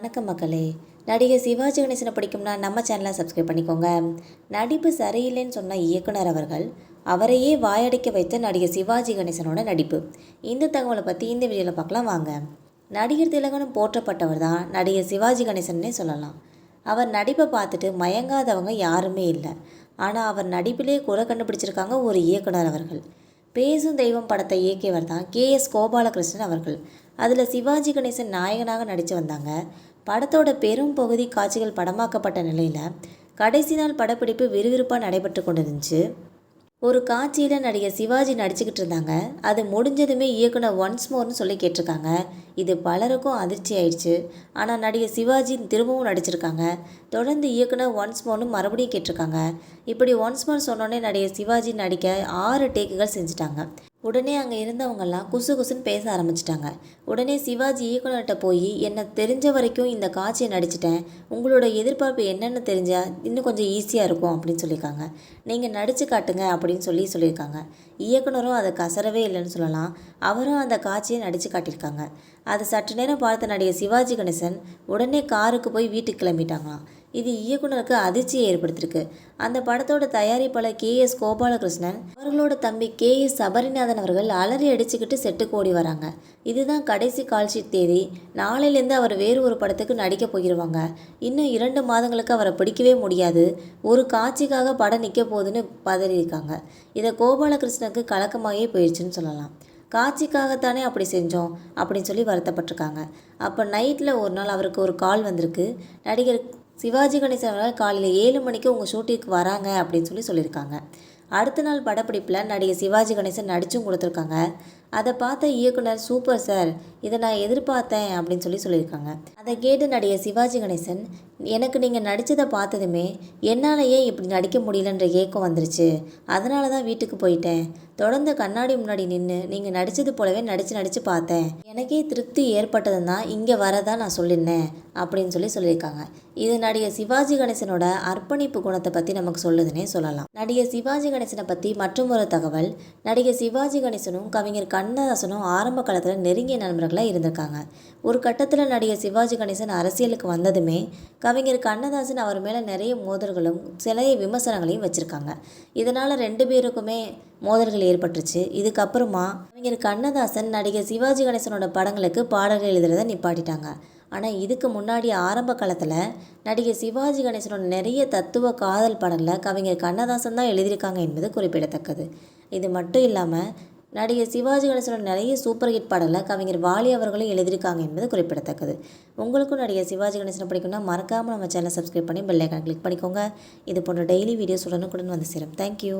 வணக்கம் மக்களே. நடிகர் சிவாஜி கணேசனை பிடிக்கும்னா நம்ம சேனலை சப்ஸ்கிரைப் பண்ணிக்கோங்க. நடிப்பு சரியில்லைன்னு சொன்ன இயக்குனர் அவர்கள் அவரையே வாயடைக்க வைத்த நடிகர் சிவாஜி கணேசனோட நடிப்பு. இந்த தகவலை பற்றி இந்த வீடியோவில் பார்க்கலாம் வாங்க. நடிகர் திலகனும் போற்றப்பட்டவர் தான் நடிகர் சிவாஜி கணேசன்னே சொல்லலாம். அவர் நடிப்பை பார்த்துட்டு மயங்காதவங்க யாருமே இல்லை. ஆனால் அவர் நடிப்பிலே குறை கண்டுபிடிச்சிருக்காங்க ஒரு இயக்குனர் அவர்கள். பேசும் தெய்வம் படத்தை இயக்கியவர் தான் கே எஸ் கோபாலகிருஷ்ணன் அவர்கள். அதில் சிவாஜி கணேசன் நாயகனாக நடித்து வந்தாங்க. படத்தோட பெரும் பகுதி காட்சிகள் படமாக்கப்பட்ட நிலையில் கடைசி நாள் படப்பிடிப்பு விறுவிறுப்பாக நடைபெற்று கொண்டிருந்துச்சு. ஒரு காட்சியில் நடிகர் சிவாஜி நடிச்சுக்கிட்டு இருந்தாங்க. அது முடிஞ்சதுமே இயக்குனர் ஒன்ஸ் மோர்னு சொல்லி கேட்டிருக்காங்க. இது பலருக்கும் அதிர்ச்சி ஆயிடுச்சு. ஆனால் நடிகர் சிவாஜி திரும்பவும் நடிச்சிருக்காங்க. தொடர்ந்து இயக்குனர் ஒன்ஸ் மோர்னு மறுபடியும் கேட்டிருக்காங்க. இப்படி ஒன்ஸ் மோர் சொன்னோடனே நடிகர் சிவாஜி நடிக்க ஆறு டேக்குகள் செஞ்சுட்டாங்க. உடனே அங்கே இருந்தவங்கெல்லாம் குசு குசுன்னு பேச ஆரம்பிச்சிட்டாங்க. உடனே சிவாஜி இயக்குனர்கிட்ட போய் என்னை தெரிஞ்ச வரைக்கும் இந்த காட்சியை நடிச்சிட்டேன். உங்களோட எதிர்பார்ப்பு என்னென்னு தெரிஞ்சால் இன்னும் கொஞ்சம் ஈஸியாக இருக்கும் அப்படின்னு சொல்லியிருக்காங்க. நீங்கள் நடித்து காட்டுங்க அப்படின்னு சொல்லி சொல்லியிருக்காங்க. இயக்குனரும் அதை கசரவே இல்லைன்னு சொல்லலாம். அவரும் அந்த காட்சியை நடித்து காட்டியிருக்காங்க. அது சற்று நேரம் பார்த்த நடிகர் சிவாஜி கணேசன் உடனே காருக்கு போய் வீட்டுக்கு கிளம்பிட்டாங்களாம். இது இயக்குனருக்கு அதிர்ச்சியை ஏற்படுத்தியிருக்கு. அந்த படத்தோட தயாரிப்பாளர் கே எஸ் கோபாலகிருஷ்ணன் அவர்களோட தம்பி கே எஸ் சபரிநாதன் அவர்கள் அலறி அடிச்சுக்கிட்டு செட்டுக்கு ஓடி வராங்க. இதுதான் கடைசி கால்ஷீட் தேதி. நாளையிலேருந்து அவர் வேறு ஒரு படத்துக்கு நடிக்க போயிடுவாங்க இன்னும் இரண்டு மாதங்களுக்கு அவரை பிடிக்கவே முடியாது. ஒரு காட்சிக்காக படம் நிற்க போகுதுன்னு பதறியிருக்காங்க. இதை கோபாலகிருஷ்ணனுக்கு கலக்கமாகவே போயிடுச்சுன்னு சொல்லலாம். காட்சிக்காகத்தானே அப்படி செஞ்சோம் அப்படின்னு சொல்லி வருத்தப்பட்டிருக்காங்க. அப்போ நைட்டில் ஒரு நாள் அவருக்கு ஒரு கால் வந்திருக்கு. நடிகர் சிவாஜி கணேசன் அவர்கள் காலையில் ஏழு மணிக்கு உங்கள் ஷூட்டிங்க்கு வராங்க அப்படின்னு சொல்லி சொல்லியிருக்காங்க. அடுத்த நாள் படப்பிடிப்பில் நடிகர் சிவாஜி கணேசன் நடிச்சும் கொடுத்துருக்காங்க. அதை பார்த்த இயக்குனர் சூப்பர் சார் இதை நான் எதிர்பார்த்தேன் அப்படின்னு சொல்லி சொல்லியிருக்காங்க. அதை கேட்டு நடிகர் சிவாஜி கணேசன் எனக்கு நீங்கள் நடித்ததை பார்த்ததுமே என்னால் ஏன் இப்படி நடிக்க முடியலன்ற ஏக்கம் வந்துருச்சு. அதனால தான் வீட்டுக்கு போயிட்டேன். தொடர்ந்து கண்ணாடி முன்னாடி நின்று நீங்கள் நடித்தது போலவே நடித்து நடித்து பார்த்தேன். எனக்கே திருப்தி ஏற்பட்டதுன்னா இங்கே வரதான் நான் சொல்லியிருந்தேன் அப்படின்னு சொல்லி சொல்லியிருக்காங்க. இது நடிகர் சிவாஜி கணேசனோட அர்ப்பணிப்பு குணத்தை பற்றி நமக்கு சொல்லுதுன்னே சொல்லலாம். நடிகர் சிவாஜி கணேசனை பற்றி மற்றும் ஒரு தகவல் நடிகர் சிவாஜி கணேசனும் கவிஞர் கண்ணதாசனும் ஆரம்ப காலத்தில் நெருங்கிய நண்பர்களாக இருந்திருக்காங்க. ஒரு கட்டத்தில் நடிகர் சிவாஜி கணேசன் அரசியலுக்கு வந்ததுமே கவிஞர் கண்ணதாசன் அவர் மேலே நிறைய மோதல்களும் சிலைய விமர்சனங்களையும் வச்சுருக்காங்க. இதனால் ரெண்டு பேருக்குமே மோதல்கள் ஏற்பட்டுருச்சு. இதுக்கப்புறமா கவிஞர் கண்ணதாசன் நடிகர் சிவாஜி கணேசனோட படங்களுக்கு பாடல்கள் எழுதுறதை நிப்பாட்டிட்டாங்க. ஆனால் இதுக்கு முன்னாடி ஆரம்ப காலத்தில் நடிகர் சிவாஜி கணேசனோட நிறைய தத்துவ காதல் பாடலில் கவிஞர் கண்ணதாசன் தான் எழுதியிருக்காங்க என்பது குறிப்பிடத்தக்கது. இது மட்டும் இல்லாமல் நடிகர் சிவாஜி கணேசனோட நிறைய சூப்பர் ஹிட் பாடலில் கவிஞர் வாலி அவர்களும் எழுதியிருக்காங்க என்பது குறிப்பிடத்தக்கது. உங்களுக்கும் நடிகர் சிவாஜி கணேசனை பிடிக்கும்னா மறக்காமல் நம்ம சேனலை சப்ஸ்கிரைப் பண்ணி பெல்லைக்கான கிளிக் பண்ணிக்கோங்க. இது போன்ற டெய்லி வீடியோஸ் உடனுக்குடன் வந்து சேரும். தேங்க்யூ